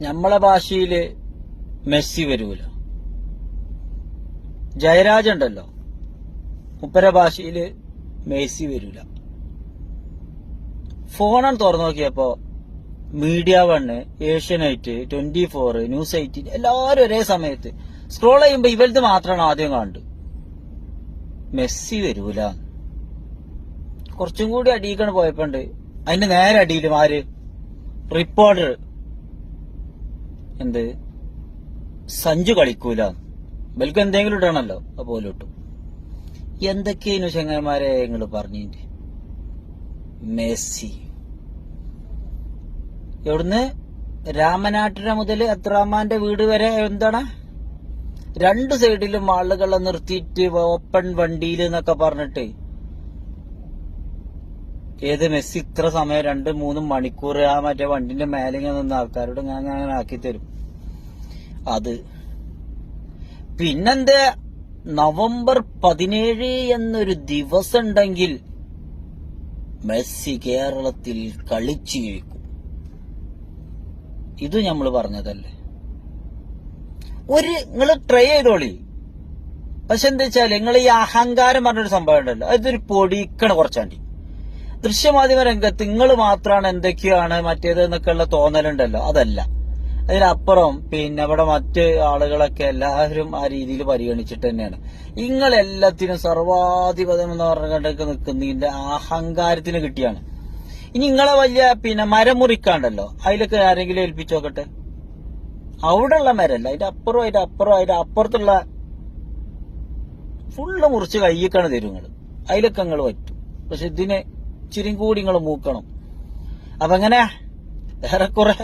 നമ്മളെ ഭാഷയിൽ മെസ്സി വരൂല. ജയരാജ് ഉണ്ടല്ലോ. ഉപ്പര ഭാഷയിൽ മെസ്സി വരൂല. ഫോണാണ് തുറന്നു നോക്കിയപ്പോ Media One Asianet twenty four news eighteen എല്ലാവരും ഒരേ സമയത്ത് സ്ക്രോൾ ചെയ്യുമ്പോ ഇവലത് മാത്രമാണ് ആദ്യം കാണുന്നത് മെസ്സി വരൂല. കുറച്ചും കൂടി അടിയിക്കണ് പോയപ്പോണ്ട് അതിന്റെ നേരെ അടിയിലും ആര്? റിപ്പോർട്ടർ എന്ത്? സഞ്ചു കളിക്കൂല. ബൽക്ക് എന്തെങ്കിലും ഇടണല്ലോ അതുപോലെ ഇട്ടു എന്തൊക്കെയായിരുന്നു ചങ്ങന്മാരെ നിങ്ങൾ പറഞ്ഞിട്ട് മെസ്സി. എവിടുന്ന്? രാമനാട്ടിന മുതൽ അത്രാമാന്റെ വീട് വരെ എന്താണ്? രണ്ട് സൈഡിലും ആളുകളെ നിർത്തിയിട്ട് ഓപ്പൺ വണ്ടിയിൽ എന്നൊക്കെ പറഞ്ഞിട്ട് ഏത് മെസ്സി ഇത്ര സമയം രണ്ട് മൂന്ന് മണിക്കൂർ ആ മറ്റേ വണ്ടിന്റെ മേലിങ്ങനെ നിന്ന് ആൾക്കാരോട് ഞാൻ അങ്ങനെ ആക്കി തരും. അത്. പിന്നെന്താ? നവംബർ പതിനേഴ് എന്നൊരു ദിവസം ഉണ്ടെങ്കിൽ മെസ്സി കേരളത്തിൽ കളിച്ചു ഇത് നമ്മൾ പറഞ്ഞതല്ലേ? ഒരു നിങ്ങൾ ട്രൈ ചെയ്തോളി. പക്ഷെ എന്താ വെച്ചാൽ നിങ്ങൾ ഈ അഹങ്കാരം പറഞ്ഞൊരു സംഭവം ഉണ്ടല്ലോ. അതൊരു പൊടിക്കണ കുറച്ചാണ്ടി. ദൃശ്യമാധ്യമ രംഗത്ത് നിങ്ങൾ മാത്രമാണ് എന്തൊക്കെയാണ് മറ്റേത് എന്നൊക്കെയുള്ള തോന്നലുണ്ടല്ലോ. അതല്ല. അതിനപ്പുറം പിന്നെ അവിടെ മറ്റ് ആളുകളൊക്കെ എല്ലാവരും ആ രീതിയിൽ പരിഗണിച്ചിട്ട് തന്നെയാണ്. നിങ്ങൾ എല്ലാത്തിനും സർവാധിപതം എന്ന് നിൽക്കുന്ന നിൽക്കുന്നതിന്റെ അഹങ്കാരത്തിന് കിട്ടിയാണ്. ഇനി നിങ്ങളെ വലിയ പിന്നെ മരം മുറിക്കാണ്ടല്ലോ. അതിലൊക്കെ ആരെങ്കിലും ഏൽപ്പിച്ചു നോക്കട്ടെ. അവിടെയുള്ള മരല്ല അതിന്റെ അപ്പുറം അതിന്റെ അപ്പുറം അതിന്റെ അപ്പുറത്തുള്ള ഫുള്ള് മുറിച്ച് കയ്യിക്കാണ് തരും നിങ്ങൾ അതിലൊക്കെ നിങ്ങൾ പറ്റും. പക്ഷെ ഇതിന് ഇച്ചിരി കൂടി നിങ്ങൾ മൂക്കണം. അപ്പൊ എങ്ങനെ ഏറെക്കുറെ